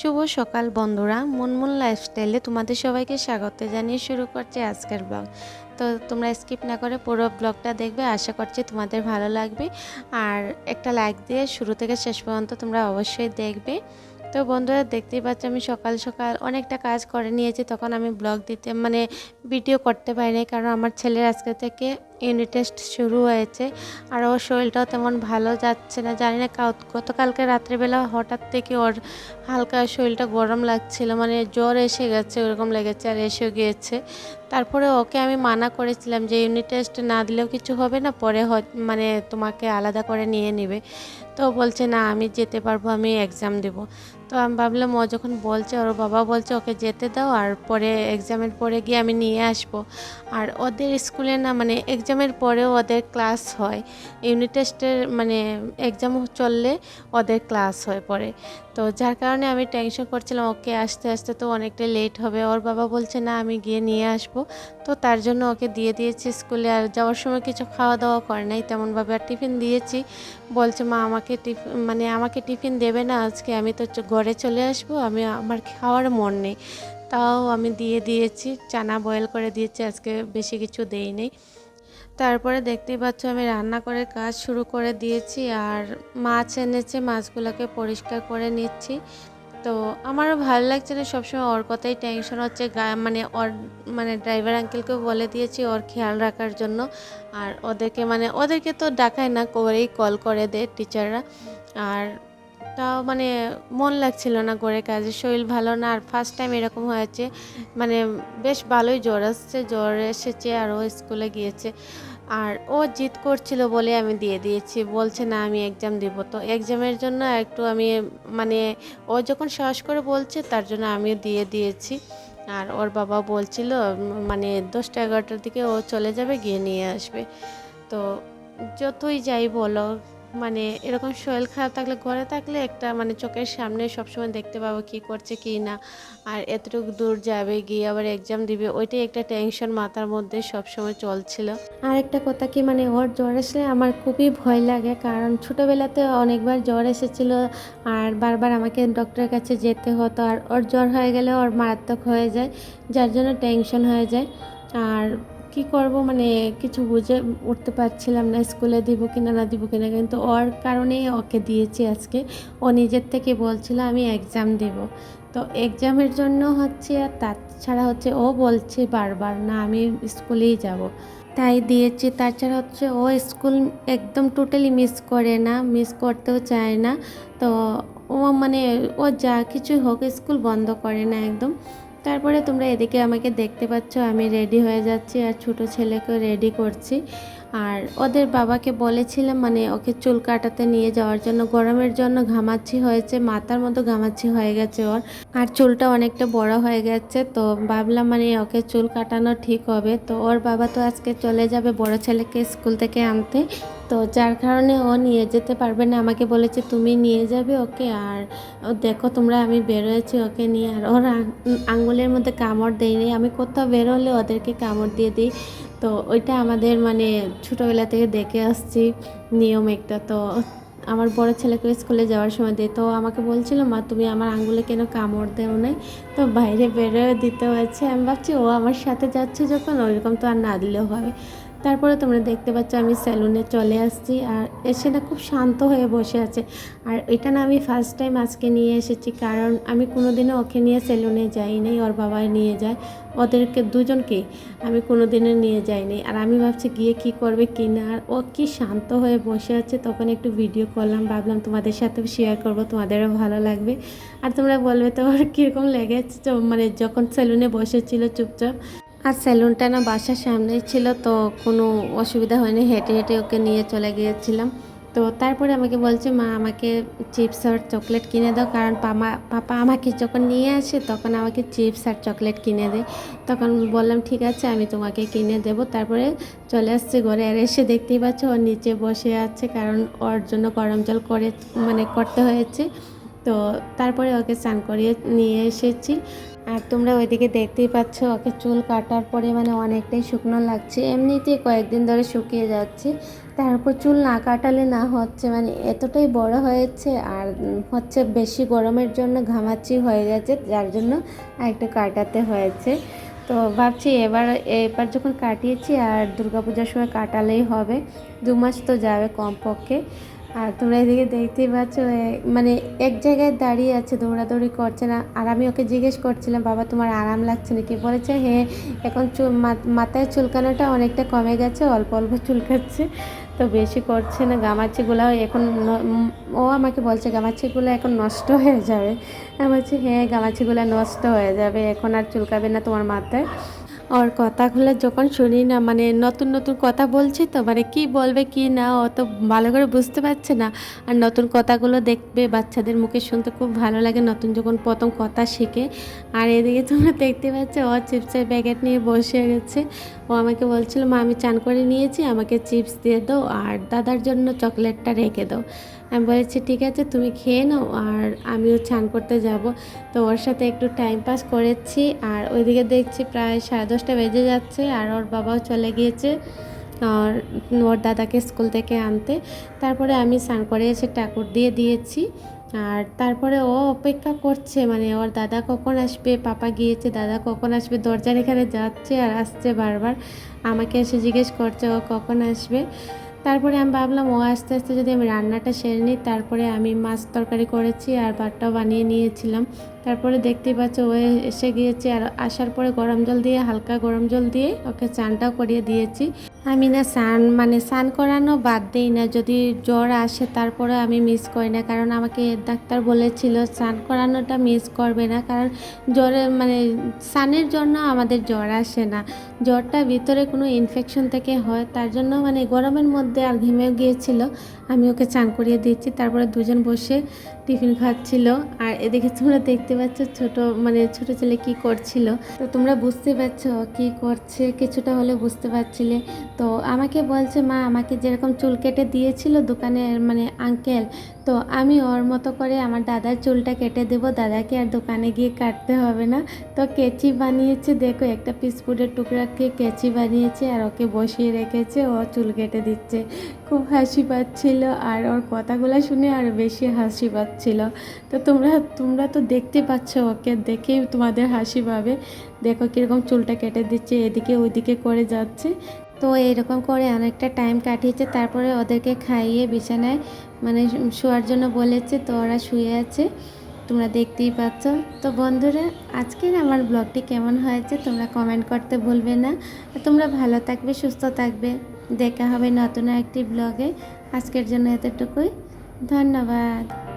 শুভ সকাল বন্ধুরা। মুনমুন লাইফস্টাইলে তোমাদের সবাইকে স্বাগত জানিয়ে শুরু করছে আজকের ব্লগ। তো তোমরা স্কিপ না করে পুরো ব্লগটা দেখবে, আশা করছি তোমাদের ভালো লাগবে। আর একটা লাইক দিয়ে শুরু থেকে শেষ পর্যন্ত তোমরা অবশ্যই দেখবে। তো বন্ধুরা, দেখতেই পাচ্ছ আমি সকাল সকাল অনেকটা কাজ করে নিয়েছি, তখন আমি ব্লগ দিতে মানে ভিডিও করতে পারিনি, কারণ আমার ছেলের আজকে থেকে ইউনিট টেস্ট শুরু হয়েছে। আর ওর শরীরটাও তেমন ভালো যাচ্ছে না। জানি না গতকালকে রাত্রেবেলা হঠাৎ থেকে ওর হালকা শরীরটা গরম লাগছিল। মানে জ্বর এসে গেছে, ওরকম লেগেছে আর এসেও গিয়েছে। তারপরে ওকে আমি মানা করেছিলাম যে ইউনিট টেস্ট না দিলেও কিছু হবে না, পরে মানে তোমাকে আলাদা করে নিয়ে নেবে। তো বলছে, না, আমি যেতে পারব, আমি এক্সাম দেবো। তো আমি ভাবলাম, ও যখন বলছে, ওর বাবা বলছে, ওকে যেতে দাও, আর পরে এক্সামের পরে গিয়ে আমি নিয়ে আসব। আর ওদের স্কুলে না মানে এক্সামের পরেও ওদের ক্লাস হয়। ইউনিট টেস্টের মানে এক্সাম চললে ওদের ক্লাস হয় পরে তো যার কারণে আমি টেনশন করছিলাম, ওকে আসতে আসতে তো অনেকটা লেট হবে। ওর বাবা বলছে, না, আমি গিয়ে নিয়ে আসব। তো তার জন্য ওকে দিয়ে দিয়েছি স্কুলে আর যাওয়ার সময় কিছু খাওয়া দাওয়া করে নাই, তেমনভাবে আর টিফিন দিয়েছি। বলছে, মা, আমাকে টিফিন মানে আমাকে টিফিন দেবে না আজকে, আমি তো ঘরে চলে আসব, আমি আমার খাওয়ার মন নেই। তাও আমি দিয়ে দিয়েছি, চানা বয়েল করে দিয়েছি, আজকে বেশি কিছু দেই নেই। তারপরে দেখতেই পাচ্ছ আমি রান্না করে কাজ শুরু করে দিয়েছি আর মাছ এনেছে, মাছগুলোকে পরিষ্কার করে নিচ্ছি। তো আমারও ভালো লাগছে না, সবসময় ওর কথাই টেনশন হচ্ছে। মানে ওর মানে ড্রাইভার আঙ্কেলকেও বলে দিয়েছি ওর খেয়াল রাখার জন্য। আর ওদেরকে মানে ওদেরকে তো ডাকায় না, করেই কল করে দেয় টিচাররা আর তাও মানে মন লাগছিল না করে কাজে। শরীর ভালো না, আর ফার্স্ট টাইম এরকম হয়েছে। মানে বেশ ভালোই জ্বর আসছে। জ্বর এসেছে আর ও স্কুলে গিয়েছে। আর ও জিদ করছিল বলে আমি দিয়ে দিয়েছি। বলছে, না, আমি এক্সাম দিব। তো এক্সামের জন্য একটু আমি মানে ও যখন সাহস করে বলছে, তার জন্য আমিও দিয়ে দিয়েছি। আর ওর বাবা বলছিল মানে দশটা এগারোটার দিকে ও চলে যাবে, গিয়ে নিয়ে আসবে। তো যতই যাই বলো মানে এরকম শরীর খারাপ থাকলে, ঘরে থাকলে একটা মানে চোখের সামনে সবসময় দেখতে পাবো কি করছে কি না। আর এতটুকু দূর যাবে, গিয়ে আবার এক্সাম দিবে, ওইটাই একটা টেনশন মাথার মধ্যে সবসময় চলছিল। আর একটা কথা কি মানে ওর জ্বর আসলে আমার খুবই ভয় লাগে, কারণ ছোটোবেলাতে অনেকবার জ্বর এসেছিল আর বারবার আমাকে ডক্টরের কাছে যেতে হতো। আর ওর জ্বর হয়ে গেলে ওর মারাত্মক হয়ে যায়, যার জন্য টেনশন হয়ে যায়। আর কি করব? মানে কিছু বুঝে উঠতে পারছিলাম না, স্কুলে দিব কিনা না দিব কিনা কিন্তু ওর কারণেই ওকে দিয়েছি আজকে। ও নিজের থেকে বলছিল, আমি এক্সাম দেব। তো এক্সামের জন্য হচ্ছে, আর তাছাড়া হচ্ছে ও বলছে বারবার, না, আমি স্কুলেই যাব। তাই দিয়েছি। তাছাড়া হচ্ছে ও স্কুল একদম টোটালি মিস করে না মিস করতেও চায় না। তো ও মানে ও যা কিছু হোক, স্কুল বন্ধ করে না একদম। তারপরে তোমরা এদিকে আমাকে দেখতে পাচ্ছ, আমি রেডি হয়ে যাচ্ছি আর ছোট ছেলেকে রেডি করছি। আর ওদের বাবাকে বলেছিলাম মানে ওকে চুল কাটাতে নিয়ে যাওয়ার জন্য, গরমের জন্য ঘামাচ্ছি হয়েছে, মাথার মতো ঘামাচ্ছি হয়ে গেছে ওর। আর চুলটা অনেকটা বড় হয়ে গেছে, তো ভাবলাম মানে ওকে চুল কাটানো ঠিক হবে। তো ওর বাবা তো আজকে চলে যাবে বড় ছেলেকে স্কুল থেকে আনতে। তো যার কারণে ও নিয়ে যেতে পারবে না। আমাকে বলেছে, তুমি নিয়ে যাবে ওকে আর দেখো তোমরা, আমি বেরোয়েছি ওকে নিয়ে। আর ওর আঙ্গুলের মধ্যে কামড় দেয়নি আমি কোথাও বেরোলে ওদেরকে কামড় দিয়ে দিই। তো ওইটা আমাদের মানে ছোটোবেলা থেকে দেখে আসছি নিয়ম একটা। তো আমার বড় ছেলেকে স্কুলে যাওয়ার সময় দিই। তো আমাকে বলছিল, মা, তুমি আমার আঙ্গুলে কেন কামড় দেও নাই? তো বাইরে বেরোয় দিতে হয়েছে। আমি ভাবছি, ও আমার সাথে যাচ্ছে যখন, ওইরকম তো আর না দিলেও হবে। তারপরে তোমরা দেখতে পাচ্ছ আমি সেলুনে চলে আসছি আর এসে না খুব শান্ত হয়ে বসে আছে। আর এটা না আমি ফার্স্ট টাইম আজকে নিয়ে এসেছি কারণ আমি কোনোদিনও ওকে নিয়ে সেলুনে যাইনি ওর বাবা নিয়ে যায়। ওদেরকে দুজনকে আমি কোনোদিনও নিয়ে যাইনি আর আমি ভাবছি গিয়ে কি করবে কি না। আর ও কি শান্ত হয়ে বসে আছে, তখন একটু ভিডিও করলাম, ভাবলাম তোমাদের সাথে শেয়ার করব, তোমাদেরও ভালো লাগবে। আর তোমরা বলবে তো, ওর কীরকম লেগেছে? মানে যখন সেলুনে বসেছিল চুপচাপ। আর সেলুনটা না বাসার সামনেই ছিল, তো কোনো অসুবিধা হয়নি। হেঁটে হেঁটে ওকে নিয়ে চলে গিয়েছিলাম। তো তারপরে আমাকে বলছে, মা, আমাকে চিপস আর চকলেট কিনে দাও। কারণ পামা, পাপা আমাকে যখন নিয়ে আসে, তখন আমাকে চিপস আর চকলেট কিনে দেয়। তখন বললাম, ঠিক আছে, আমি তোমাকে কিনে দেবো। তারপরে চলে আসছে ঘরে আর এসে দেখতেই পাচ্ছ ওর নিচে বসে আছে, কারণ ওর জন্য গরম জল করে মানে করতে হয়েছে। তো তারপরে ওকে স্নান করিয়ে নিয়ে এসেছি। আর তোমরা ওইদিকে দেখতেই পাচ্ছ, ওকে চুল কাটার পরে মানে অনেকটাই শুকনো লাগছে। এমনিতেই কয়েকদিন ধরে শুকিয়ে যাচ্ছে। তারপর চুল না কাটালে না হচ্ছে মানে এতটাই বড় হয়েছে আর হচ্ছে বেশি গরমের জন্য ঘামাচি হয়ে গেছে, যার জন্য একটু কাটাতে হয়েছে। তো ভাবছি এবার এবার যখন কাটিয়েছি আর দুর্গাপূজার সময় কাটালেই হবে, দু মাস তো যাবে কমপক্ষে। আর তোমরা এদিকে দেখতেই পাচ্ছ মানে এক জায়গায় দাঁড়িয়ে আছে, দৌড়াদৌড়ি করছে না। আর আমি ওকে জিজ্ঞেস করছিলাম, বাবা, তোমার আরাম লাগছে নাকি? বলেছে হ্যাঁ এখন চুল মাথায় চুলকানোটা অনেকটা কমে গেছে, অল্প অল্প চুলকাচ্ছে, তো বেশি করছে না গামাচিগুলো এখন ও আমাকে বলছে গামাচিগুলো এখন নষ্ট হয়ে যাবে। আমি বলছি হ্যাঁ গামাচিগুলো নষ্ট হয়ে যাবে, এখন আর চুলকাবে না তোমার মাথায়। ওর কথাগুলো যখন শুনি না মানে নতুন নতুন কথা বলছে তো মানে কি বলবে, কি না অত ভালো করে বুঝতে পারছে না। আর নতুন কথাগুলো দেখবে, বাচ্চাদের মুখে শুনতে খুব ভালো লাগে নতুন যখন প্রথম কথা শিখে। আর এদিকে তোমরা দেখতে পাচ্ছ, ও চিপসের প্যাকেট নিয়ে বসে গেছে। ও আমাকে বলছিল, মা, আমি চান করে নিয়েছি, আমাকে চিপস দিয়ে দাও, আর দাদার জন্য চকলেটটা রেখে দাও। আমি বলেছি, ঠিক আছে, তুমি খেয়ে নাও, আর আমিও চান করতে যাব। তো ওর সাথে একটু টাইম পাস করেছি, আর ওইদিকে দেখছি প্রায় সাড়ে দশটা বেজে যাচ্ছে, আর ওর বাবাও চলে গিয়েছে, আর ওর দাদাকে স্কুল থেকে আনতে। তারপরে আমি স্নান করে এসে ঠাকুর দিয়ে দিয়েছি, আর তারপরে ও অপেক্ষা করছে মানে ওর দাদা কখন আসবে, পাপা গিয়েছে, দাদা কখন আসবে, দরজার এখানে যাচ্ছে আর আসছে বারবার। আমাকে এসে জিজ্ঞেস করছে, ও কখন আসবে? তারপরে আমি ভাবলাম, ও আস্তে আস্তে যদি আমি রান্নাটা সেরে নিই, তারপরে আমি মাছ তরকারি করেছি আর ভাতটাও বানিয়ে নিয়েছিলাম। তারপরে দেখতেই পাচ্ছ ও এসে গিয়েছে আর আসার পরে গরম জল দিয়ে, হালকা গরম জল দিয়ে ওকে চানটাও করিয়ে দিয়েছি। আমি না স্নান মানে স্নান করানো বাদ দিই না, যদি জ্বর আসে তারপরে আমি মিস করি না। কারণ আমাকে ডাক্তার বলেছিল স্নান করানোটা মিস করবে না, কারণ জ্বরে মানে স্নানের জন্য আমাদের জ্বর আসে না। জ্বরটা ভিতরে কোনো ইনফেকশন থেকে হয়, তার জন্য মানে গরমের মধ্যে আর ঘেমেও গিয়েছিল। আমি ওকে চান করিয়ে দিচ্ছি। তারপরে দুজন বসে টিফিন খাচ্ছিল। আর এদিকে তোমরা দেখতে পাচ্ছ ছোট মানে ছোট ছেলে কি করছিল। তো তোমরা বুঝতে পারছ কি করছে, কিছুটা হলে বুঝতে পারছিলে। তো আমাকে বলছে, মা, আমাকে যেরকম চুল কেটে দিয়েছিল দোকানের মানে আঙ্কেল তো আমি ওর মতো করে আমার দাদার চুলটা কেটে দেব। দাদাকে আর দোকানে গিয়ে কাটতে হবে না। তো কেচি বানিয়েছে, দেখো একটা পিসপুরের টুকরাকে কেচি বানিয়েছে আর ওকে বসিয়ে রেখেছে, ও চুল কেটে দিচ্ছে। খুব হাসি পাচ্ছিল আর ওর কথাগুলো শুনে আরও বেশি হাসি পাচ্ছিল। তো তোমরা তোমরা তো দেখতে পাচ্ছ ওকে দেখেই তোমাদের হাসি পাবে। দেখো কীরকম চুলটা কেটে দিচ্ছে, এদিকে ওইদিকে করে যাচ্ছে। তো এরকম করে অনেকটা টাইম কাটিয়েছে, তারপরে ওদেরকে খাইয়ে বিছানায় মানে শোয়ার জন্য বলেছে, তো ওরা শুয়ে আছে, তোমরা দেখতেই পাচ্ছ। তো বন্ধুরা, আজকের আমার ব্লগটি কেমন হয়েছে তোমরা কমেন্ট করতে ভুলবে না। তোমরা ভালো থাকবে, সুস্থ থাকবে। দেখা হবে নতুন একটি ব্লগে আজকের জন্য এতটুকুই। ধন্যবাদ।